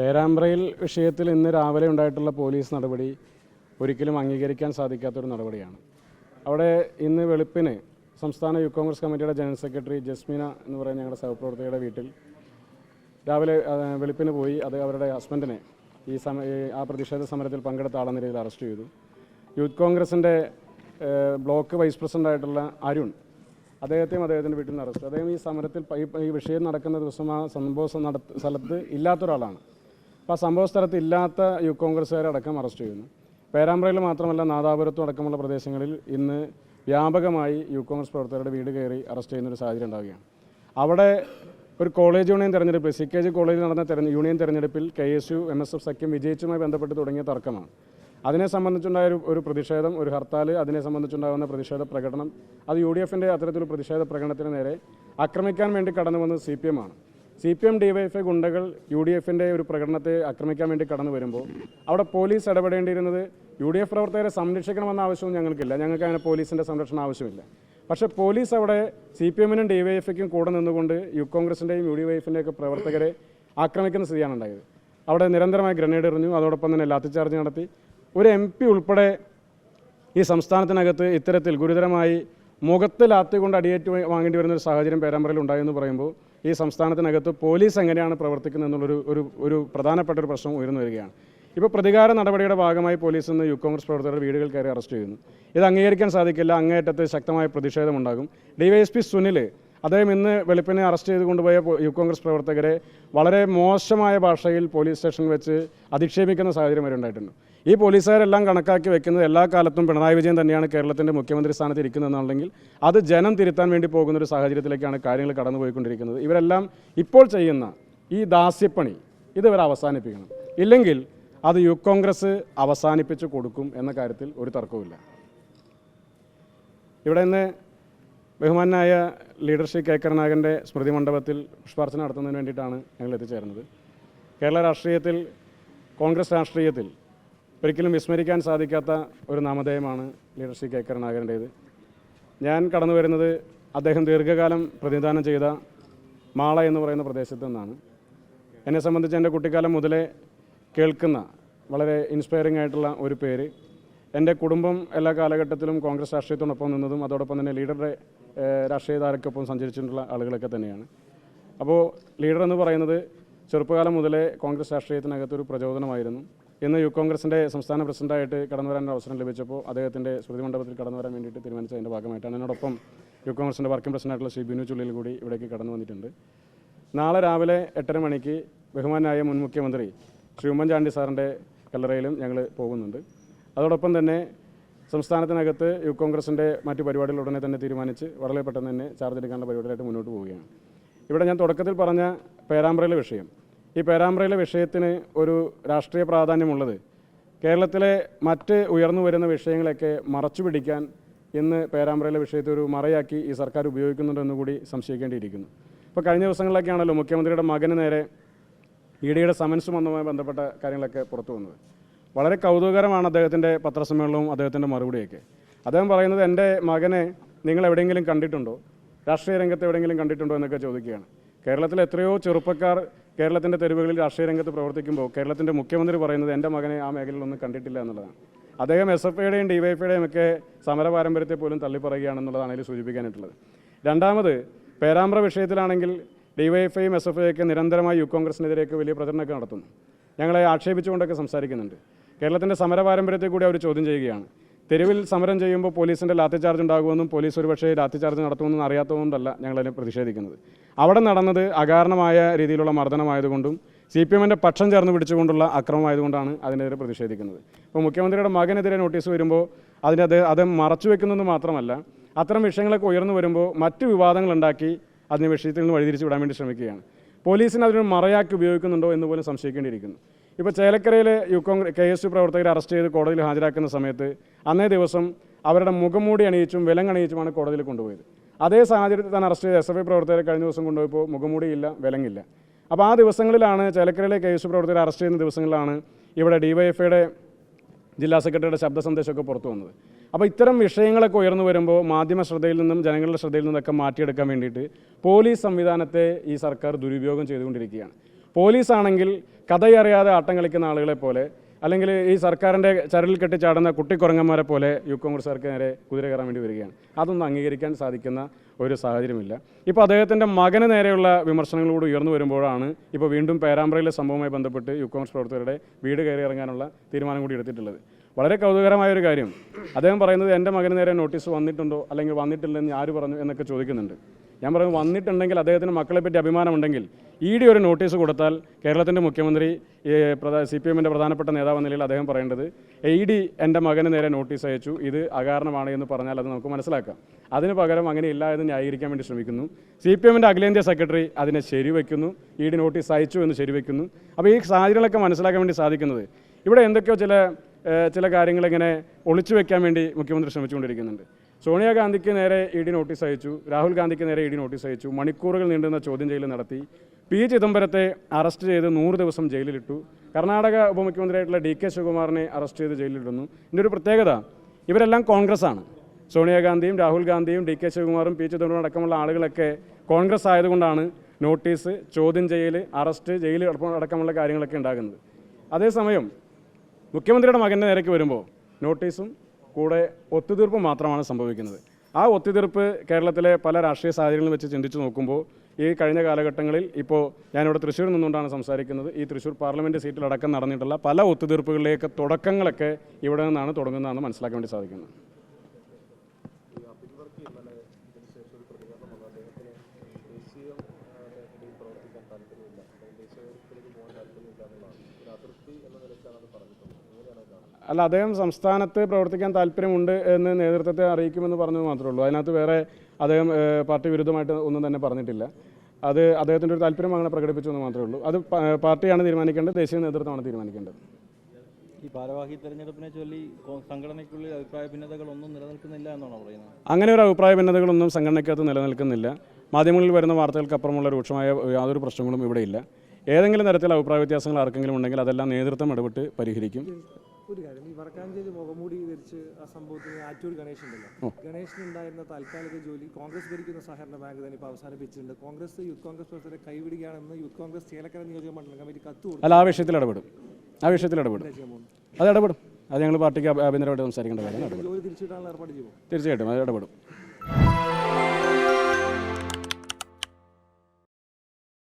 പേരാമ്പ്രയിൽ വിഷയത്തിൽ ഇന്ന് രാവിലെ ഉണ്ടായിട്ടുള്ള പോലീസ് നടപടി ഒരിക്കലും അംഗീകരിക്കാൻ സാധിക്കാത്തൊരു നടപടിയാണ്. അവിടെ ഇന്ന് വെളുപ്പിന് സംസ്ഥാന യൂത്ത് കോൺഗ്രസ് കമ്മിറ്റിയുടെ ജനറൽ സെക്രട്ടറി ജസ്മിന എന്ന് പറയുന്ന ഞങ്ങളുടെ സഹപ്രവർത്തകയുടെ വീട്ടിൽ രാവിലെ വെളുപ്പിന് പോയി അത് അവരുടെ ഹസ്ബൻഡിനെ ഈ സമ ആ പ്രതിഷേധ സമരത്തിൽ പങ്കെടുത്ത ആളെന്ന രീതിയിൽ അറസ്റ്റ് ചെയ്തു. യൂത്ത് കോൺഗ്രസിന്റെ ബ്ലോക്ക് വൈസ് പ്രസിഡന്റ് ആയിട്ടുള്ള അരുൺ അദ്ദേഹത്തെയും അദ്ദേഹത്തിന്റെ വീട്ടിൽ നിന്ന് അറസ്റ്റ് അദ്ദേഹം ഈ സമരത്തിൽ ഈ- വിഷയം നടക്കുന്ന ദിവസം ആ സംഭവ സ്ഥലത്ത് ഇല്ലാത്ത ഒരാളാണ് അപ്പോൾ ആ സംഭവ സ്ഥലത്ത് ഇല്ലാത്ത യൂത്ത് കോൺഗ്രസ്സുകാരെ അടക്കം അറസ്റ്റ് ചെയ്യുന്നു. പേരാമ്പ്രയിൽ മാത്രമല്ല നാദാപുരത്തും അടക്കമുള്ള പ്രദേശങ്ങളിൽ ഇന്ന് വ്യാപകമായി യു കോൺഗ്രസ് പ്രവർത്തകരുടെ വീട് കയറി അറസ്റ്റ് ചെയ്യുന്ന ഒരു സാഹചര്യം ഉണ്ടാവുകയാണ്. അവിടെ ഒരു കോളേജ് യൂണിയൻ തെരഞ്ഞെടുപ്പ് സി കെ ജി കോളേജിൽ നടന്ന തെരഞ്ഞെ യൂണിയൻ തെരഞ്ഞെടുപ്പിൽ K S U M S F സഖ്യം വിജയിച്ചുമായി ബന്ധപ്പെട്ട് തുടങ്ങിയ തർക്കമാണ്. അതിനെ സംബന്ധിച്ചുണ്ടായ ഒരു ഒരു പ്രതിഷേധം ഒരു ഹർത്താൽ അതിനെ സംബന്ധിച്ചുണ്ടാകുന്ന പ്രതിഷേധ പ്രകടനം അത് യു ഡി എഫിന്റെ അത്തരത്തിലൊരു പ്രതിഷേധ പ്രകടനത്തിന് നേരെ ആക്രമിക്കാൻ വേണ്ടി കടന്നു വന്നത് സി പി എം ആണ്. സി പി എം ഡിവൈഎഫ്ഐ ഗുണ്ടകൾ യു ഡി എഫിന്റെ ഒരു പ്രകടനത്തെ ആക്രമിക്കാൻ വേണ്ടി കടന്നു വരുമ്പോൾ അവിടെ പോലീസ് ഇടപെടേണ്ടിയിരുന്നത് യു ഡി എഫ് പ്രവർത്തകരെ സംരക്ഷിക്കണമെന്ന ആവശ്യവും ഞങ്ങൾക്കില്ല. ഞങ്ങൾക്ക് അങ്ങനെ പോലീസിന്റെ സംരക്ഷണം ആവശ്യമില്ല. പക്ഷേ പോലീസ് അവിടെ സി പി എമ്മിനും ഡി വൈ എഫ്ഐക്കും കൂടെ നിന്നുകൊണ്ട് യു കോൺഗ്രസിന്റെയും യു ഡി വൈ എഫിന്റെയൊക്കെ പ്രവർത്തകരെ ആക്രമിക്കുന്ന സ്ഥിതിയാണ് ഉണ്ടായത്. അവിടെ നിരന്തരമായി ഗ്രനേഡ് എറിഞ്ഞു അതോടൊപ്പം തന്നെ ലാത്തിച്ചാർജ് നടത്തി. ഒരു എം പി ഉൾപ്പെടെ ഈ സംസ്ഥാനത്തിനകത്ത് ഇത്തരത്തിൽ ഗുരുതരമായി മുഖത്ത് ലാത്തി കൊണ്ട് അടിയേറ്റ് വാങ്ങേണ്ടി വരുന്ന ഒരു സാഹചര്യം പേരാമ്പ്രയിൽ ഉണ്ടായെന്ന് പറയുമ്പോൾ ഈ സംസ്ഥാനത്തിനകത്ത് പോലീസ് എങ്ങനെയാണ് പ്രവർത്തിക്കുന്നത് എന്നുള്ളൊരു ഒരു ഒരു പ്രധാനപ്പെട്ട ഒരു പ്രശ്നം ഉയർന്നു വരികയാണ്. ഇപ്പോൾ പ്രതികാര നടപടിയുടെ ഭാഗമായി പോലീസ് ഇന്ന് യൂത്ത് കോൺഗ്രസ് പ്രവർത്തകരുടെ വീടുകൾ കയറി അറസ്റ്റ് ചെയ്യുന്നു. ഇത് അംഗീകരിക്കാൻ സാധിക്കില്ല അങ്ങേയറ്റത്ത് ശക്തമായ പ്രതിഷേധമുണ്ടാകും. ഡിവൈഎസ്പി സുനിൽ അദ്ദേഹം ഇന്ന് വെളുപ്പിനെ അറസ്റ്റ് ചെയ്ത് കൊണ്ടുപോയ യൂത്ത് കോൺഗ്രസ് പ്രവർത്തകരെ വളരെ മോശമായ ഭാഷയിൽ പോലീസ് സ്റ്റേഷനിൽ വെച്ച് അധിക്ഷേപിക്കുന്ന സാഹചര്യം വരെ ഉണ്ടായിട്ടുണ്ട്. ഈ പോലീസുകാരെല്ലാം കണക്കാക്കി വെക്കുന്നത് എല്ലാ കാലത്തും പിണറായി വിജയൻ തന്നെയാണ് കേരളത്തിന്റെ മുഖ്യമന്ത്രി സ്ഥാനത്ത് ഇരിക്കുന്നതെന്നുണ്ടെങ്കിൽ അത് ജനം തിരുത്താൻ വേണ്ടി പോകുന്ന ഒരു സാഹചര്യത്തിലേക്കാണ് കാര്യങ്ങൾ കടന്നുപോയിക്കൊണ്ടിരിക്കുന്നത്. ഇവരെല്ലാം ഇപ്പോൾ ചെയ്യുന്ന ഈ ദാസ്യപ്പണി ഇത് ഇവർ അവസാനിപ്പിക്കണം. ഇല്ലെങ്കിൽ അത് യൂത്ത് കോൺഗ്രസ് അവസാനിപ്പിച്ച് കൊടുക്കും എന്ന കാര്യത്തിൽ ഒരു തർക്കവുമില്ല. ഇവിടെ ഇന്ന് ബഹുമാനായ ലീഡർഷിപ്പ് കെ കരുണാകരന്റെ സ്മൃതി മണ്ഡപത്തിൽ പുഷ്പാർച്ചന നടത്തുന്നതിന് വേണ്ടിയിട്ടാണ് ഞങ്ങൾ എത്തിച്ചേർന്നത് കേരള രാഷ്ട്രീയത്തിൽ കോൺഗ്രസ് രാഷ്ട്രീയത്തിൽ ഒരിക്കലും വിസ്മരിക്കാൻ സാധിക്കാത്ത ഒരു നാമധേയമാണ് ലീഡർഷിപ്പ് കെ കരുണാകരന്റേത്. ഞാൻ കടന്നു വരുന്നത് അദ്ദേഹം ദീർഘകാലം പ്രതിനിധാനം ചെയ്ത മാള എന്ന് പറയുന്ന പ്രദേശത്തു നിന്നാണ്. എന്നെ സംബന്ധിച്ച് എന്റെ കുട്ടിക്കാലം മുതലേ കേൾക്കുന്ന വളരെ ഇൻസ്പയറിംഗ് ആയിട്ടുള്ള ഒരു പേര് എന്റെ കുടുംബം എല്ലാ കാലഘട്ടത്തിലും കോൺഗ്രസ് രാഷ്ട്രീയത്തോടൊപ്പം നിന്നതും അതോടൊപ്പം തന്നെ ലീഡറുടെ ഏഹ്, രാഷ്ട്രീയധാരക്കൊപ്പം സഞ്ചരിച്ചിട്ടുള്ള ആളുകളൊക്കെ തന്നെയാണ്. അപ്പോൾ ലീഡർ എന്ന് പറയുന്നത് ചെറുപ്പകാലം മുതലേ കോൺഗ്രസ് രാഷ്ട്രീയത്തിനകത്തൊരു പ്രചോദനമായിരുന്നു. ഇന്ന് യു കോൺഗ്രസിന്റെ സംസ്ഥാന പ്രസിഡന്റായിട്ട് കടന്നു വരാൻ അവസരം ലഭിച്ചപ്പോൾ അദ്ദേഹത്തിന്റെ സ്മൃതി മണ്ഡപത്തിൽ കടന്നു വരാൻ വേണ്ടിയിട്ട് തീരുമാനിച്ചതിന്റെ ഭാഗമായിട്ടാണ്. എന്നോടൊപ്പം യു കോൺഗ്രസിന്റെ വർക്കിംഗ് പ്രസിഡന്റായിട്ടുള്ള ശ്രീ ബിനു ചുള്ളിൽ കൂടി ഇവിടേക്ക് കടന്നു വന്നിട്ടുണ്ട്. നാളെ രാവിലെ എട്ടര മണിക്ക് ബഹുമാനായ മുൻ മുഖ്യമന്ത്രി ശ്രീ ഉമ്മൻചാണ്ടി സാറിന്റെ കല്ലറയിലും ഞങ്ങൾ പോകുന്നുണ്ട്. അതോടൊപ്പം തന്നെ സംസ്ഥാനത്തിനകത്ത് യൂത്ത് കോൺഗ്രസിന്റെ മറ്റു പരിപാടികൾ ഉടനെ തന്നെ തീരുമാനിച്ച് വളരെ പെട്ടെന്ന് തന്നെ ചാർജ് എടുക്കാനുള്ള പരിപാടികളായിട്ട് മുന്നോട്ട് പോവുകയാണ്. ഇവിടെ ഞാൻ തുടക്കത്തിൽ പറഞ്ഞ പേരാമ്പ്രയിലെ വിഷയം. ഈ പേരാമ്പ്രയിലെ വിഷയത്തിന് ഒരു രാഷ്ട്രീയ പ്രാധാന്യമുള്ളത് കേരളത്തിലെ മറ്റ് ഉയർന്നു വരുന്ന വിഷയങ്ങളൊക്കെ മറച്ചു പിടിക്കാൻ ഇന്ന് പേരാമ്പ്രയിലെ വിഷയത്തെ ഒരു മറയാക്കി ഈ സർക്കാർ ഉപയോഗിക്കുന്നുണ്ടെന്ന് കൂടി സംശയിക്കേണ്ടിയിരിക്കുന്നു. ഇപ്പോൾ കഴിഞ്ഞ ദിവസങ്ങളിലൊക്കെയാണല്ലോ മുഖ്യമന്ത്രിയുടെ മകന് നേരെ ഇ ഡിയുടെ സമൻസ് വന്നതുമായി ബന്ധപ്പെട്ട കാര്യങ്ങളൊക്കെ പുറത്തു വന്നത്. വളരെ കൗതുകകരമാണ് അദ്ദേഹത്തിന്റെ പത്രസമ്മേളനവും അദ്ദേഹത്തിന്റെ മറുപടിയൊക്കെ. അദ്ദേഹം പറയുന്നത് എന്റെ മകനെ നിങ്ങൾ എവിടെയെങ്കിലും കണ്ടിട്ടുണ്ടോ? രാഷ്ട്രീയ രംഗത്ത് എവിടെയെങ്കിലും കണ്ടിട്ടുണ്ടോ എന്നൊക്കെ ചോദിക്കുകയാണ്. കേരളത്തിൽ എത്രയോ ചെറുപ്പക്കാർ കേരളത്തിന്റെ തെരുവുകളിൽ രാഷ്ട്രീയ രംഗത്ത് പ്രവർത്തിക്കുമ്പോൾ കേരളത്തിന്റെ മുഖ്യമന്ത്രി പറയുന്നത് എന്റെ മകനെ ആ മേഖലയിലൊന്നും കണ്ടിട്ടില്ല എന്നുള്ളതാണ്. അദ്ദേഹം എസ് എഫ് ഐയുടെയും ഡി വൈ ഒക്കെ സമര പാരമ്പര്യത്തെ പോലും തള്ളിപ്പറയുകയാണെന്നുള്ളതാണ് ഇതിൽ സൂചിപ്പിക്കാനായിട്ടുള്ളത്. രണ്ടാമത് പേരാമ്പ്ര വിഷയത്തിലാണെങ്കിൽ ഡിവൈഎഫ്ഐയും എസ് എഫ് ഐയൊക്കെ നിരന്തരമായി യു കോൺഗ്രസിനെതിരെയൊക്കെ വലിയ പ്രചരണമൊക്കെ നടത്തുന്നു. ഞങ്ങളെ ആക്ഷേപിച്ചുകൊണ്ടൊക്കെ സംസാരിക്കുന്നുണ്ട്. കേരളത്തിന്റെ സമര പാരമ്പര്യത്തെ കൂടി അവർ ചോദ്യം ചെയ്യുകയാണ്. തെരുവിൽ സമരം ചെയ്യുമ്പോൾ പോലീസിന്റെ ലാത്തി ചാർജ് ഉണ്ടാകുമെന്നും പോലീസ് ഒരുപക്ഷേ ലാത്തി ചാർജ് നടത്തുമെന്നും അറിയാത്തതുകൊണ്ടല്ല ഞങ്ങളതിനെ പ്രതിഷേധിക്കുന്നത്. അവിടെ നടന്നത് അകാരണമായ രീതിയിലുള്ള മർദ്ദനമായതുകൊണ്ടും സി പി എമ്മിന്റെ പക്ഷം ചേർന്ന് പിടിച്ചുകൊണ്ടുള്ള അക്രമമായതുകൊണ്ടാണ് അതിനെതിരെ പ്രതിഷേധിക്കുന്നത്. ഇപ്പോൾ മുഖ്യമന്ത്രിയുടെ മകനെതിരെ നോട്ടീസ് വരുമ്പോൾ അതിന്റെ അത് അത് മറച്ചു വെക്കുന്നത് മാത്രമല്ല അത്തരം വിഷയങ്ങളൊക്കെ ഉയർന്നു വരുമ്പോൾ മറ്റ് വിവാദങ്ങളുണ്ടാക്കി അതിനെ വിഷയത്തിൽ നിന്ന് വഴിതിരിച്ച് വിടാൻ വേണ്ടി ശ്രമിക്കുകയാണ്. പോലീസിനെ അതിനൊരു മറയാക്കി ഉപയോഗിക്കുന്നുണ്ടോ എന്ന് പോലും സംശയിക്കേണ്ടിയിരിക്കുന്നു. ഇപ്പോൾ ചേലക്കരയിൽ U Congress K S U പ്രവർത്തകരെ അറസ്റ്റ് ചെയ്ത് കോടതിയിൽ ഹാജരാക്കുന്ന സമയത്ത് അന്നേ ദിവസം അവരുടെ മുഖംമൂടി അണിയിച്ചും വിലങ്ങണിയിച്ചുമാണ് കോടതിയിൽ കൊണ്ടുപോയത്. അതേ സാഹചര്യത്തിൽ തന്നെ അറസ്റ്റ് ചെയ്ത എസ് എഫ് ഐ പ്രവർത്തകരെ കഴിഞ്ഞ ദിവസം കൊണ്ടുപോയപ്പോൾ മുഖംമൂടിയില്ല വിലങ്ങില്ല. അപ്പോൾ ആ ദിവസങ്ങളിലാണ് ചേലക്കരയിലെ കെ എസ് യു പ്രവർത്തകരെ അറസ്റ്റ് ചെയ്യുന്ന ദിവസങ്ങളിലാണ് ഇവിടെ ഡിവൈഎഫ്ഐയുടെ ജില്ലാ സെക്രട്ടറിയുടെ ശബ്ദ സന്ദേശമൊക്കെ പുറത്തു വന്നത്. അപ്പോൾ ഇത്തരം വിഷയങ്ങളൊക്കെ ഉയർന്നു വരുമ്പോൾ മാധ്യമ ശ്രദ്ധയിൽ നിന്നും ജനങ്ങളുടെ ശ്രദ്ധയിൽ നിന്നൊക്കെ മാറ്റിയെടുക്കാൻ വേണ്ടിയിട്ട് പോലീസ് സംവിധാനത്തെ ഈ സർക്കാർ ദുരുപയോഗം ചെയ്തുകൊണ്ടിരിക്കുകയാണ്. പോലീസാണെങ്കിൽ കഥയറിയാതെ ആട്ടം കളിക്കുന്ന ആളുകളെ പോലെ അല്ലെങ്കിൽ ഈ സർക്കാരിന്റെ ചരലിൽ കെട്ടിച്ചാടുന്ന കുട്ടിക്കുറങ്ങന്മാരെ പോലെ യൂത്ത് കോൺഗ്രസ്സുകാർക്ക് നേരെ കുതിര കയറാൻ വേണ്ടി വരികയാണ്. അതൊന്നും അംഗീകരിക്കാൻ സാധിക്കുന്ന ഒരു സാഹചര്യമില്ല. ഇപ്പോൾ അദ്ദേഹത്തിന്റെ മകന് നേരെയുള്ള വിമർശനങ്ങളോട് ഉയർന്നു വരുമ്പോഴാണ് ഇപ്പോൾ വീണ്ടും പേരാമ്പ്രയിലെ സംഭവവുമായി ബന്ധപ്പെട്ട് യൂത്ത് കോൺഗ്രസ് പ്രവർത്തകരുടെ വീട് കയറി ഇറങ്ങാനുള്ള തീരുമാനം കൂടി എടുത്തിട്ടുള്ളത്. വളരെ കൗതുകരമായ ഒരു കാര്യം. അദ്ദേഹം പറയുന്നത് എന്റെ മകന് നേരെ നോട്ടീസ് വന്നിട്ടുണ്ടോ അല്ലെങ്കിൽ വന്നിട്ടില്ലെന്ന് ആര് പറഞ്ഞു എന്നൊക്കെ ചോദിക്കുന്നുണ്ട്. ഞാൻ പറയുന്നത് വന്നിട്ടുണ്ടെങ്കിൽ അദ്ദേഹത്തിന് മക്കളെ പറ്റി അഭിമാനമുണ്ടെങ്കിൽ ഇ ഡി ഒരു നോട്ടീസ് കൊടുത്താൽ കേരളത്തിന്റെ മുഖ്യമന്ത്രി സി പി എമ്മിന്റെ പ്രധാനപ്പെട്ട നേതാവ് നിലയിൽ അദ്ദേഹം പറയേണ്ടത് ഇ ഡി എന്റെ മകന് നേരെ നോട്ടീസ് അയച്ചു ഇത് അകാരണമാണ് എന്ന് പറഞ്ഞാൽ അത് നമുക്ക് മനസ്സിലാക്കാം. അതിന് പകരം അങ്ങനെ ഇല്ല എന്ന് ന്യായീകരിക്കാൻ വേണ്ടി ശ്രമിക്കുന്നു. സി പി എമ്മിന്റെ അഖിലേന്ത്യാ സെക്രട്ടറി അതിനെ ശരിവെക്കുന്നു ഇ ഡി നോട്ടീസ് അയച്ചു എന്ന് ശരിവെക്കുന്നു. അപ്പോൾ ഈ സാഹചര്യങ്ങളൊക്കെ മനസ്സിലാക്കാൻ വേണ്ടി സാധിക്കുന്നത്. ഇവിടെ എന്തൊക്കെയോ ചില ചില കാര്യങ്ങളിങ്ങനെ ഒളിച്ചു വെക്കാൻ വേണ്ടി മുഖ്യമന്ത്രി ശ്രമിച്ചുകൊണ്ടിരിക്കുന്നുണ്ട്. സോണിയാഗാന്ധിക്ക് നേരെ ഇ ഡി നോട്ടീസ് അയച്ചു രാഹുൽ ഗാന്ധിക്ക് നേരെ ഇ ഡി നോട്ടീസ് അയച്ചു മണിക്കൂറുകൾ നീണ്ടുന്ന ചോദ്യം ചെയ്യൽ നടത്തി. പി ചിദംബരത്തെ അറസ്റ്റ് ചെയ്ത് നൂറ് ദിവസം ജയിലിലിട്ടു. കർണാടക ഉപമുഖ്യമന്ത്രിയായിട്ടുള്ള ഡി കെ ശിവകുമാറിനെ അറസ്റ്റ് ചെയ്ത് ജയിലിലിടുന്നു. ഇതിന്റെ ഒരു പ്രത്യേകത ഇവരെല്ലാം കോൺഗ്രസ് ആണ് സോണിയാഗാന്ധിയും രാഹുൽ ഗാന്ധിയും ഡി കെ ശിവകുമാറും പി ചിദംബരം അടക്കമുള്ള ആളുകളൊക്കെ കോൺഗ്രസ് ആയതുകൊണ്ടാണ് നോട്ടീസ് ചോദ്യം ചെയ്യൽ അറസ്റ്റ് ജയിൽ അടക്കമുള്ള കാര്യങ്ങളൊക്കെ ഉണ്ടാകുന്നത്. അതേസമയം മുഖ്യമന്ത്രിയുടെ മകന്റെ നേരേക്ക് വരുമ്പോൾ നോട്ടീസും കൂടെ ഒത്തുതീർപ്പ് മാത്രമാണ് സംഭവിക്കുന്നത്. ആ ഒത്തുതീർപ്പ് കേരളത്തിലെ പല രാഷ്ട്രീയ സാഹചര്യങ്ങളും വെച്ച് ചിന്തിച്ച് നോക്കുമ്പോൾ ഈ കഴിഞ്ഞ കാലഘട്ടങ്ങളിൽ ഇപ്പോൾ ഞാനിവിടെ തൃശ്ശൂരിൽ നിന്നുകൊണ്ടാണ് സംസാരിക്കുന്നത്. ഈ തൃശ്ശൂർ പാർലമെന്റ് സീറ്റിലടക്കം നടന്നിട്ടുള്ള പല ഒത്തുതീർപ്പുകളിലേക്ക് തുടക്കങ്ങളൊക്കെ ഇവിടെ നിന്നാണ് തുടങ്ങുന്നതെന്ന് മനസ്സിലാക്കാൻ വേണ്ടി സാധിക്കുന്നത് അല്ല അദ്ദേഹം സംസ്ഥാനത്ത് പ്രവർത്തിക്കാൻ താല്പര്യമുണ്ട് എന്ന് നേതൃത്വത്തെ അറിയിക്കുമെന്ന് പറഞ്ഞത് മാത്രമേ ഉള്ളൂ അതിനകത്ത് വേറെ അദ്ദേഹം പാർട്ടി വിരുദ്ധമായിട്ട് ഒന്നും തന്നെ പറഞ്ഞിട്ടില്ല. അത് അദ്ദേഹത്തിന്റെ ഒരു താല്പര്യം അങ്ങനെ പ്രകടിപ്പിച്ചു എന്ന് മാത്രമേ ഉള്ളൂ അത് പാർട്ടിയാണ് തീരുമാനിക്കേണ്ടത് ദേശീയ നേതൃത്വമാണ് തീരുമാനിക്കേണ്ടത്. ഈ ഭാരവാഹി തെരഞ്ഞെടുപ്പിനെ ചൊല്ലി സംഘടനയ്ക്കുള്ളിൽ അഭിപ്രായ ഭിന്നതകളൊന്നും നിലനിൽക്കുന്നില്ല എന്നാണ് പറയുന്നത്? അങ്ങനെ ഒരു അഭിപ്രായ ഭിന്നതകളൊന്നും സംഘടനയ്ക്കകത്ത് നിലനിൽക്കുന്നില്ല. മാധ്യമങ്ങളിൽ വരുന്ന വാർത്തകൾക്കപ്പുറമുള്ള രൂക്ഷമായ യാതൊരു പ്രശ്നങ്ങളും ഇവിടെയില്ല. ഏതെങ്കിലും തരത്തിലുള്ള അഭിപ്രായ വ്യത്യാസങ്ങൾ ആർക്കെങ്കിലും ഉണ്ടെങ്കിൽ അതെല്ലാം നേതൃത്വം ഇടപെട്ട് പരിഹരിക്കും. ഒരു കാര്യം. ഈ വടക്കാഞ്ചേരി മുഖംമൂടി ധരിച്ച് ആ സംഭവത്തിന് ആറ്റൂർ ഗണേശ് ഉണ്ടല്ലോ. ഗണേശിന് ഉണ്ടായിരുന്ന താൽക്കാലിക ജോലി കോൺഗ്രസ് ഭരിക്കുന്ന സഹകരണ ബാങ്ക് തന്നെ ഇപ്പോൾ അവസാനിപ്പിച്ചിട്ടുണ്ട്. കോൺഗ്രസ് യൂത്ത് കോൺഗ്രസ് പ്രവർത്തകരെ കൈവിടുകയാണെന്ന് യൂത്ത് കോൺഗ്രസ് ചേലക്കര നിയോജക മണ്ഡലം കമ്മിറ്റി കത്ത് അല്ല ആ വിഷയത്തിൽ ഇടപെടും. ആ വിഷയത്തിൽ ഇടപെടും. അത് ഇടപെടും. അത് ഞങ്ങൾ പാർട്ടിക്ക് ആഭ്യന്തരമായിട്ട് സംസാരിക്കേണ്ട കാര്യമാണ് ചെയ്യുമോ? തീർച്ചയായിട്ടും അത് ഇടപെടും.